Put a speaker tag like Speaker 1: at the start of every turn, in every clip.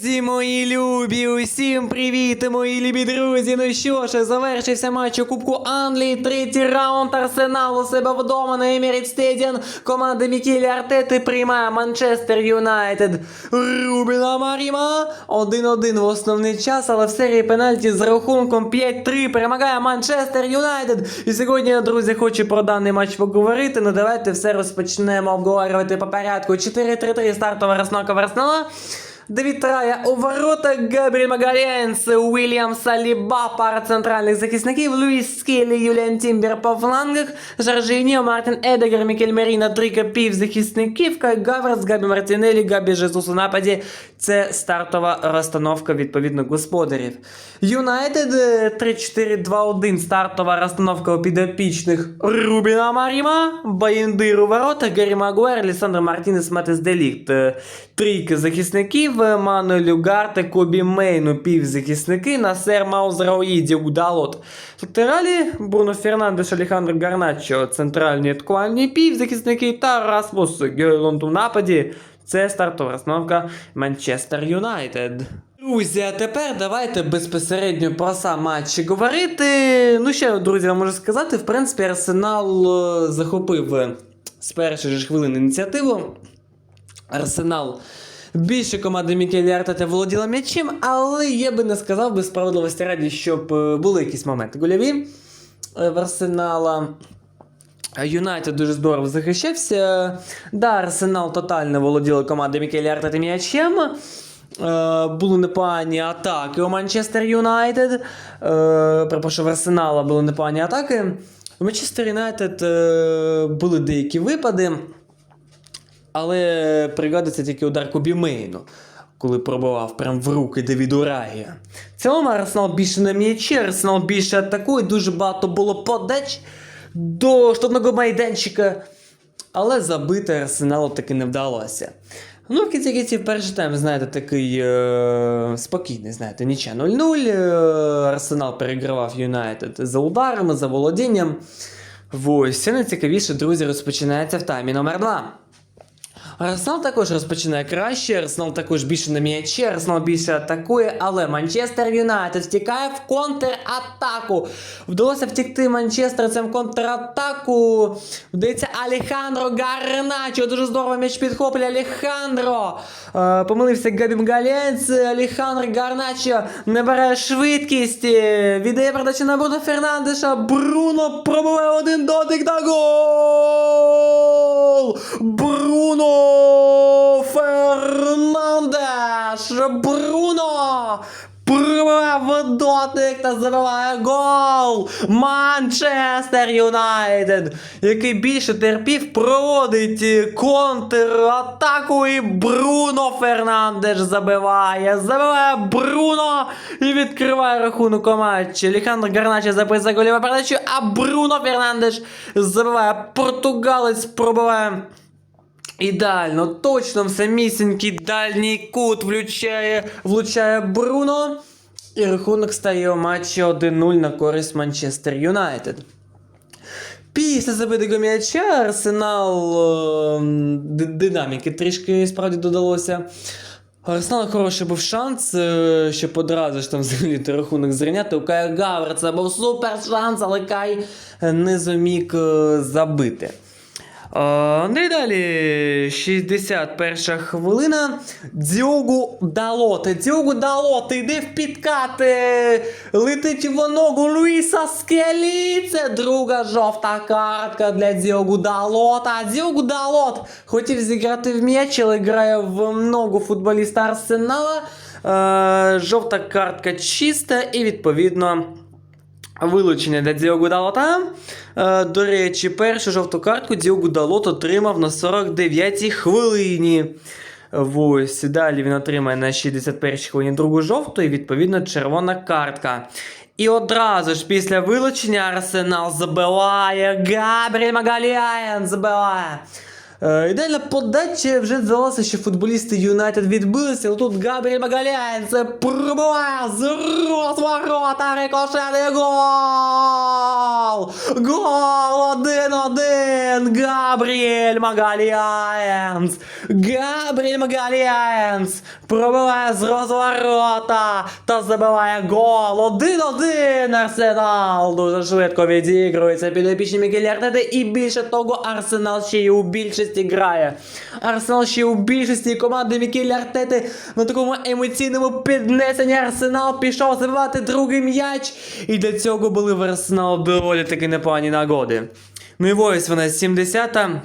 Speaker 1: Всі мої любі, усім привіт, мої любі друзі. Ну що ж, завершився матч у Кубку Англії. Третій раунд Арсенал у себе вдома на Еміріт Стедіан. Команда Мікелі Артети приймає Манчестер Юнайтед. Рубіна Маріма. 1-1 в основний час, але в серії пенальті з рахунком 5-3 перемагає Манчестер Юнайтед. І сьогодні, друзі, хочу про даний матч поговорити. Ну давайте все розпочнемо обговорювати по порядку. 4-3-3 стартова Арсенала. Давід Рая у воротах, Габріель Магалєнс, Уільям Саліба, пара центральних захисників, Луїс Скелі, Юліан Тімбер по флангах, Жоржиньо, Мартин Едегер, Мікель Меріна, трійка півзахисників, Кай Гаверс, Габі Мартінелі, Габі Жезус у нападі. Це стартова розстановка відповідно господарів. Юнайтед е, 3-4-2-1, стартова розстановка у підопічних Рубіна Маріма, Баєндир у воротах, Гаррі Магуер, Лісандр Мартінес, Матес Делікт. Е, Трійка захисників, е, Мануель Угарте, Кобі Мейну, півзахисники, Насер Маузрауїді, Удалот. Латералі Бруно Фернандеш, Алехандро Гарначо, центральні атакувальні півзахисники та Расмус Гейлонд у нападі. Це стартова розстановка Манчестер Юнайтед. Друзі, а тепер давайте безпосередньо про сам матч говорити. Ну, ще, друзі, я можу сказати, в принципі, Арсенал е, захопив з першої ж хвилини ініціативу. Арсенал більше команди Мікелі Артета володіла м'ячем, але я би не сказав би справедливості раді, щоб е, були якісь моменти гольові е, в Арсенала. Юнайтед дуже здорово захищався. Да, Арсенал тотально володіла команда Мікелі Артета м'ячем. Е, були непогані атаки у Манчестер Юнайтед. Е, в Арсенала були непогані атаки. У Манчестер Юнайтед е, були деякі випади. Але пригадується тільки удар Кобімейну, коли пробував прям в руки Девіду Рая. В цілому Арсенал більше на м'ячі, Арсенал більше атакує, дуже багато було подач до штатного майданчика. Але забити Арсеналу таки не вдалося. Ну, в кінці кінців перший тайм, знаєте, такий е- спокійний, знаєте, нічия 0-0. Е- Арсенал перегравав Юнайтед за ударами, за володінням. Ось, все найцікавіше, друзі, розпочинається в таймі номер 2. Арсенал також розпочинає краще, Арсенал також більше на м'ячі, Арсенал більше атакує, але Манчестер Юнайтед втікає в контратаку. Вдалося втікти Манчестерцям в контратаку. Вдається Алехандро Гарначо. Дуже здорово м'яч підхоплює Алехандро. Е, помилився Габім Галєнц. Алехандро Гарначо набирає швидкість. е, Віддає передачу на Бруно Фернандеша. Бруно пробиває один дотик на гол! Бруно Фернандеш! Бруно! Пробиває дотик та забиває гол! Манчестер Юнайтед, який більше терпів, проводить контратаку і Бруно Фернандеш забиває. Забиває Бруно і відкриває рахунок у матчі. Алехандро Гарначо записує голіву передачу, а Бруно Фернандеш забиває. Португалець пробиває. Ідеально, точно в самісінький дальній кут влучає, влучає Бруно. І рахунок стає у матчі 1-0 на користь Манчестер Юнайтед. Після забитого м'яча Арсенал е, динаміки трішки справді додалося. У Арсенала хороший був шанс, е, щоб одразу ж там взагалі рахунок зрівняти. У Кая Гаверца був супер шанс, але Кай не зуміг е, забити. Е, Ну і далі 61 хвилина. Діогу Далот. Діогу Далот йде в підкати. Летить в ногу Луїса Скелі. Це друга жовта картка для Діогу Далота. Діогу Далот хотів зіграти в м'яч, але грає в ногу футболіста Арсенала. Е, Жовта картка чиста і відповідно. Вилучення для Діогу Далота. Е, До речі, першу жовту картку Діогу Далот отримав на 49-й хвилині. Ось далі він отримає на 61-й хвилині другу жовту і відповідно червона картка. І одразу ж після вилучення Арсенал забиває. Габріель Магаліян забиває. Е, ідеальна подача вже здалася, що футболісти Юнайтед відбилися, але тут Габріель Магаляєн це пробиває з розворота рикошетний гол! Гол 1-1! Габріель Магаляєнс! Габріель Магаляєнс пробиває з розворота та забиває гол 1-1 Арсенал дуже швидко відігрується підопічні Мікелі Артети і більше того Арсенал ще й у більшості грає. Арсенал ще й у більшості команди Мікелі Артети на такому емоційному піднесенні Арсенал пішов забивати другий м'яч і для цього були в Арсенал доволі таки непогані нагоди. Ну і ось вона 70-та.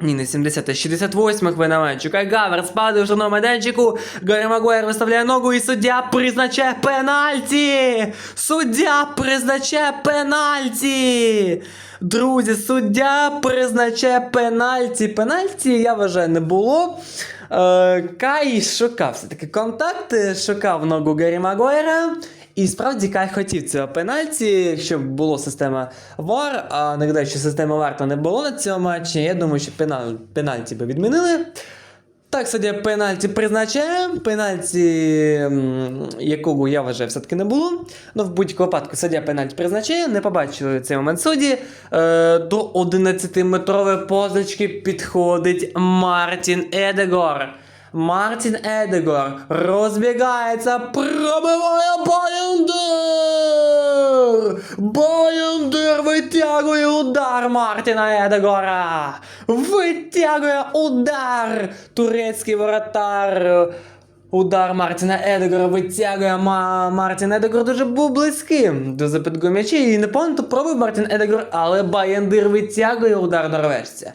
Speaker 1: Ні, не 70, а 68 хвилина матчу. Кай Гаверс падає в штрафному майданчику. Гаррі Магуайр виставляє ногу і суддя призначає пенальті! Суддя призначає пенальті! Друзі, суддя призначає пенальті. Пенальті, я вважаю, не було. Е, Кай шукав все-таки контакти, шукав ногу Гаррі Магуайра. І справді Кай хотів цього пенальті, якщо б була система VAR, а нагадаю, що системи VAR то не було на цьому матчі, я думаю, що пеналь, пенальті би відмінили. Так, суддя пенальті призначає. Пенальті, якого я вважаю, все-таки не було. Ну, в будь-якому випадку суддя пенальті призначає. Не побачили цей момент судді. Е, до 11-метрової позначки підходить Мартін Едегор. Мартін Едегор розбігається, пробиває Байондер! Байондер витягує удар Мартіна Едегора! Витягує удар! Турецький воротар. Удар Мартіна Едегора витягує Ма- Мартін Едегор дуже був близьким до запитку м'яча і непомітно пробив Мартін Едегор, але Байендир витягує удар норвежця.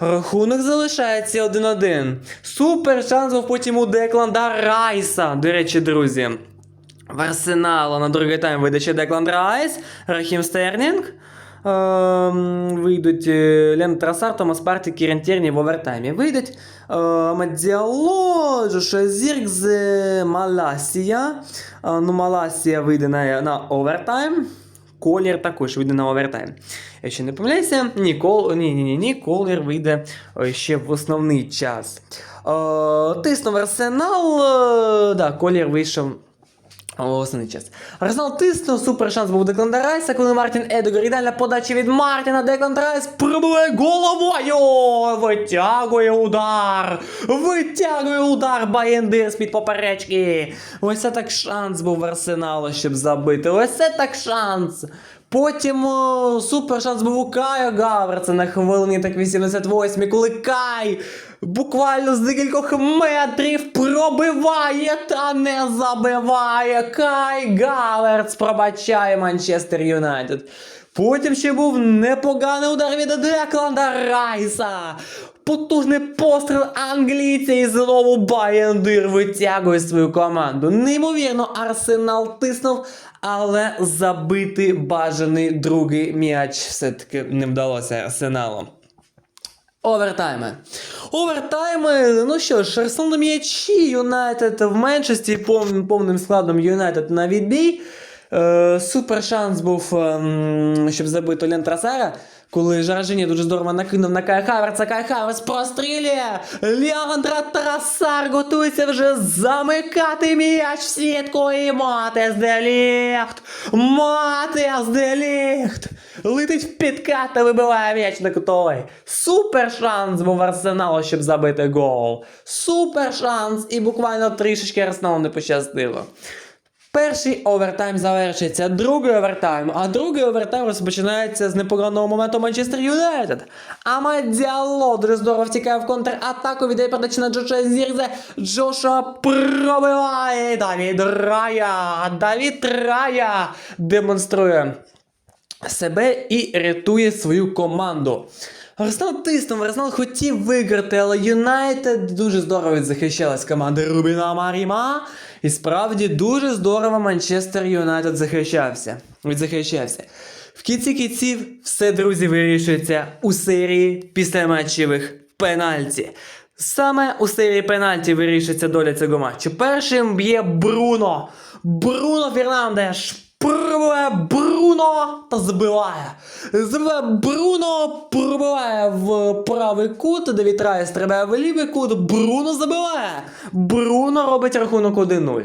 Speaker 1: Рахунок залишається 1-1. Супер шанс був потім у Декланда Райса. До речі, друзі. В Арсенала на другий тайм вийде ще Декланд Райс, Рахім Стерлінг. Ем, вийдуть е, Лен Трасар, Томас Парті, Кірен Тєрні в овертаймі. Вийдуть е, Мадіало, Джоша Зіркз, е, Маласія. Е, ну, Маласія вийде на, на овертайм. Колір також вийде на овертайм. Якщо не помиляюся, ні, кол, ні, ні, ні, ні, колір вийде е, ще в основний час. Е, тиснув Арсенал, е, да, колір вийшов Основний час. Арсенал тиснув, супер шанс був Декланда Райса, коли Мартін Едегор. Ідеальна подача від Мартіна. Декланд Райс пробиває головою. Витягує удар. Витягує удар Баєндир з-під поперечки. Ось це так шанс був в Арсеналу, щоб забити. Ось це так шанс. Потім о, супер шанс був у Кая Гаверца на хвилині так 88, коли Кай буквально з декількох метрів пробиває та не забиває. Кай Гаверц пробачає Манчестер Юнайтед. Потім ще був непоганий удар від Декланда Райса. Потужний постріл англійця і знову Байендир витягує свою команду. Неймовірно, Арсенал тиснув, але забити бажаний другий м'яч все-таки не вдалося Арсеналу. Овертайми. Овертайми. Ну що ж, Арсенал на м'ячі, Юнайтед в меншості повним, повним складом Юнайтед на відбій. Е, супер шанс був, ем, щоб забити Лен Трасара. Коли Жаржині дуже здорово накинув на Кай Хаверца, Кай Хаверц прострілює. Леандра Трасар готується вже замикати м'яч в сітку і Матес Деліхт. Матес Деліхт. Летить в підкат та вибиває м'яч на кутовий. Супер шанс був Арсеналу, щоб забити гол. Супер шанс. І буквально трішечки Арсеналу не пощастило. Перший овертайм завершиться, другий овертайм, а другий овертайм розпочинається з непоганого моменту Манчестер Юнайтед. Амад Діало дуже здорово втікає в контратаку, віддає передачу на Джоша Зірзе. Джоша пробиває. Давід Рая. Давід Рая демонструє себе і рятує свою команду. Арсенал тиснув, Арсенал хотів виграти, але Юнайтед дуже здорово захищалась команда Рубіна Маріма. І справді дуже здорово Манчестер Юнайтед захищався. Відзахищався. В кінці кінців все, друзі, вирішується у серії післяматчевих пенальті. Саме у серії пенальті вирішується доля цього матчу. Першим б'є Бруно. Бруно Фернандеш Пробиває Бруно та забиває. Забиває Бруно, пробиває в правий кут, Девід Райс стрибає в лівий кут, Бруно забиває. Бруно робить рахунок 1-0.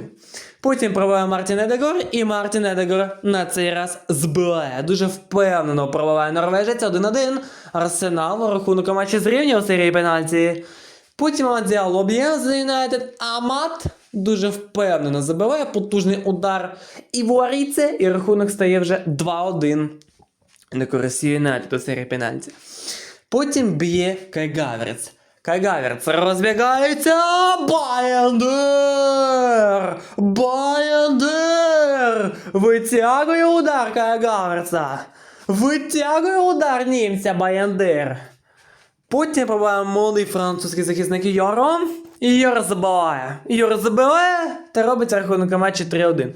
Speaker 1: Потім пробиває Мартін Едегор, і Мартін Едегор на цей раз збиває. Дуже впевнено пробиває норвежець 1-1. Арсенал рахунок матчі зрівнює у серії пенальті. Потім Амадіало б'є за Юнайтед. Амат дуже впевнено забиває потужний удар і воріться, і рахунок стає вже 2-1 на користь Юнайтед у серії пенальті. Потім б'є Кай Гаверц. Кай Гаверц розбігається. Байендер! Байендер! Витягує удар Кай Гаверца. Витягує удар німця Байендер. Потім побачимо молодий французький захисник Йоро. І забиває. Йоро забиває та робить рахунок матчі 3-1.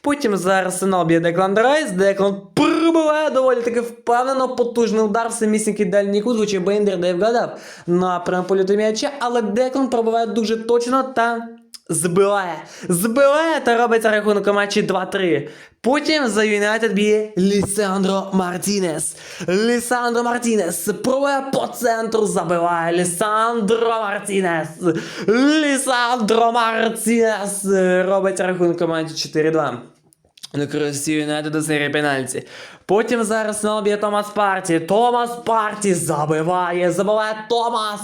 Speaker 1: Потім за Арсенал б'є Деклан Райс, Деклан пробиває доволі таки впевнено, потужний удар самісінький дальній кут, хоча Бендер не вгадав напрямок політу м'яча, але Деклан пробиває дуже точно та збиває. Збиває та робиться рахунок матчі 2-3. Потім за Юнайтед б'є Лісандро Мартінес. Лісандро Мартінес пробує по центру, забиває Лісандро Мартінес. Лісандро Мартінес робить рахунок у матчі 4-2. На користі Юнайтед до серії пенальті. Потім зараз на б'є Томас Парті. Томас Парті забиває, забиває Томас.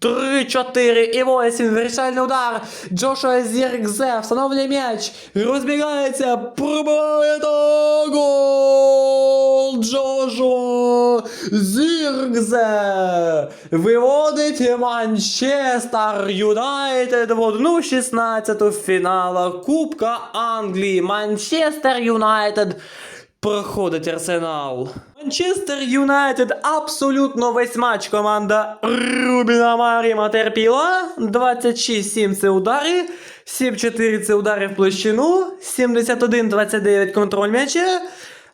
Speaker 1: 3-4 і 8. Вирішальний удар. Джошуа Зіркзе встановлює м'яч. Розбігається. Пробиває та гол. Джошуа Зіркзе. Виводить Манчестер Юнайтед в 1-16 фінала Кубка Англії. Манчестер Юнайтед проходить Арсенал. Манчестер Юнайтед абсолютно весь матч команда Рубіна Маріма терпіла. 26-7 це удари, 7-4 це удари в площину, 71-29 контроль м'яча.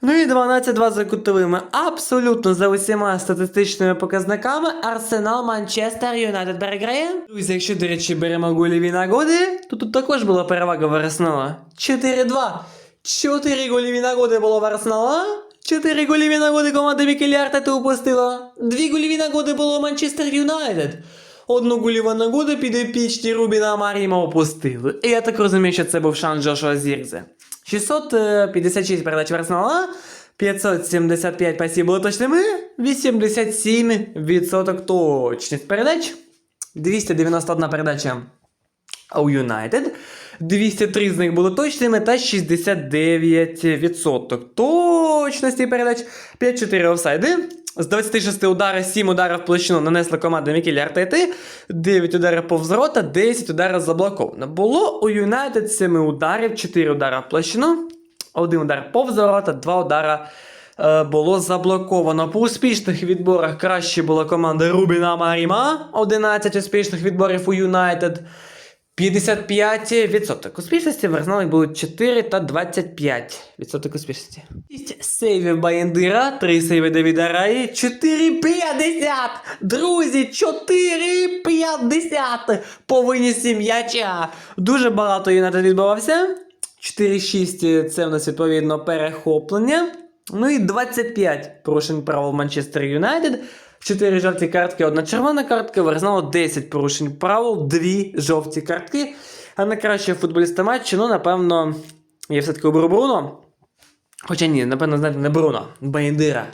Speaker 1: Ну і 12-2 за кутовими. Абсолютно за усіма статистичними показниками Арсенал Манчестер Юнайтед переграє. Друзі, якщо, до речі, беремо гольові нагоди, то тут також була перевага в Арсенала. 4-2. 4 гольові нагоди було в Арсенала. 4 гольові нагоди команда Мікелі Артета упустила. 2 гольові нагоди було Манчестер Юнайтед. Одну гольову нагоду підопічні Рубіна Маріма опустили. І я так розумію, що це був шанс Джошуа Зірзе. 656 передач в Арсенала, 575 пасів були точними, 87% точність передач, 291 передача у Юнайтед. 203 з них були точними та 69% точності передач. 5-4 офсайди. З 26 ударів 7 ударів в площину нанесла команда Мікелі Артети, 9 ударів повз ворота, 10 ударів заблоковано. Було у Юнайтед 7 ударів, 4 удари в площину, 1 удар повз ворота, 2 удари е, було заблоковано. По успішних відборах краще була команда Рубіна Маріма, 11 успішних відборів у Юнайтед. 55% успішності в Арсеналі було 4 та 25% успішності. 6 сейвів Баєндира, 3 сейви Давіда Раї, 4,50! Друзі, 4,50 по винісі м'яча. Дуже багато Юнайтед відбувався. 4-6 це в нас відповідно перехоплення. Ну і 25 порушень правил Манчестер Юнайтед. 4 жовті картки, одна червона картка, в 10 порушень правил, 2 жовті картки. А найкраще футболіста матчу, ну, напевно, я все-таки оберу Бруно. Хоча ні, напевно, знаєте, не Бруно, Баєндира.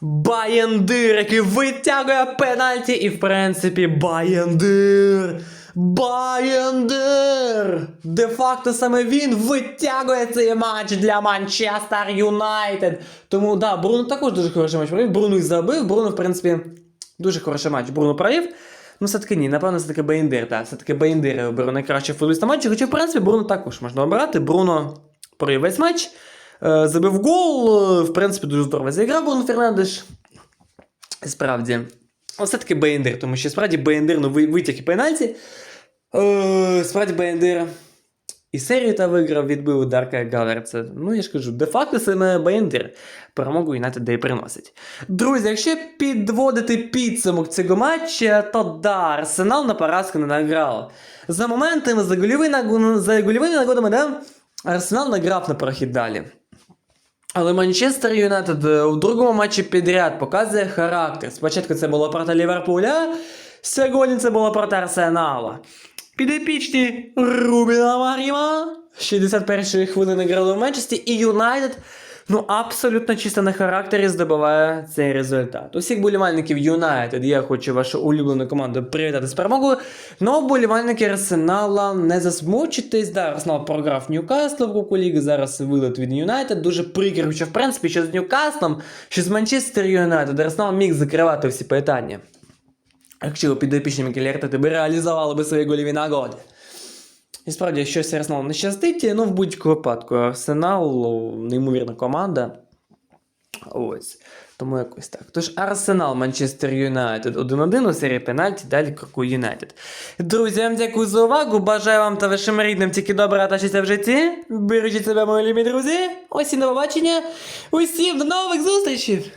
Speaker 1: Баєндир, який витягує пенальті, і в принципі Баєндир. Баєндир! Де-факто саме він витягує цей матч для Манчестер Юнайтед. Тому да, Бруно також дуже хороший матч провів. Бруно і забив. Бруно, в принципі, дуже хороший матч. Бруно провів. Ну, все-таки ні, напевно, все-таки Баєндир, так. Все-таки Баєндир я оберу найкращий футболіста матчу. Хоча, в принципі, Бруно також можна обирати. Бруно провів весь матч. Е, Забив гол. е, В принципі, дуже здорово зіграв Бруно Фернандеш. Справді. Ну, все-таки Бейндер, тому що справді Бейндер ну, ви- витяг і пенальті. Е, справді Бейндер і серію та виграв, відбив ударка Гаверца. Ну, я ж кажу, де-факто саме Бейндер перемогу Юнайтед де приносить. Друзі, якщо підводити підсумок цього матча, то да, Арсенал на поразку не награв. За моментами, за гольовими нагодами, да, Арсенал награв на прохід далі. Але Манчестер Юнайтед е, у другому матчі підряд показує характер. Спочатку це було проти Ліверпуля, сьогодні це було проти Арсенала. Підепічні Рубіна Маріма. 61-ї хвилини грали в Манчесті, і Юнайтед ну абсолютно чисто на характері здобуває цей результат. Усіх болівальників Юнайтед, я хочу вашу улюблену команду привітати з перемогою. Ну, болівальники Арсенала не засмучитесь. Да, Арсенал програв Ньюкаслу в Кубку Ліги, зараз вилет від Юнайтед. Дуже прикро, що в принципі що з Ньюкаслом, що з Манчестер Юнайтед Арсенал міг закривати всі питання. Якщо підопічні Мікелі Артети би реалізували би свої голіві нагоди. І справді, щось Арсенал не щастить, ну в будь-якому випадку Арсенал неймовірна команда. Ось. Тому якось так. Тож Арсенал, Манчестер Юнайтед 1-1 у серії пенальті, далі крокує Юнайтед. Друзі, вам дякую за увагу. Бажаю вам та вашим рідним тільки добра та в житті. Бережіть себе, мої любі друзі. Усім до побачення. Усім до нових зустрічей!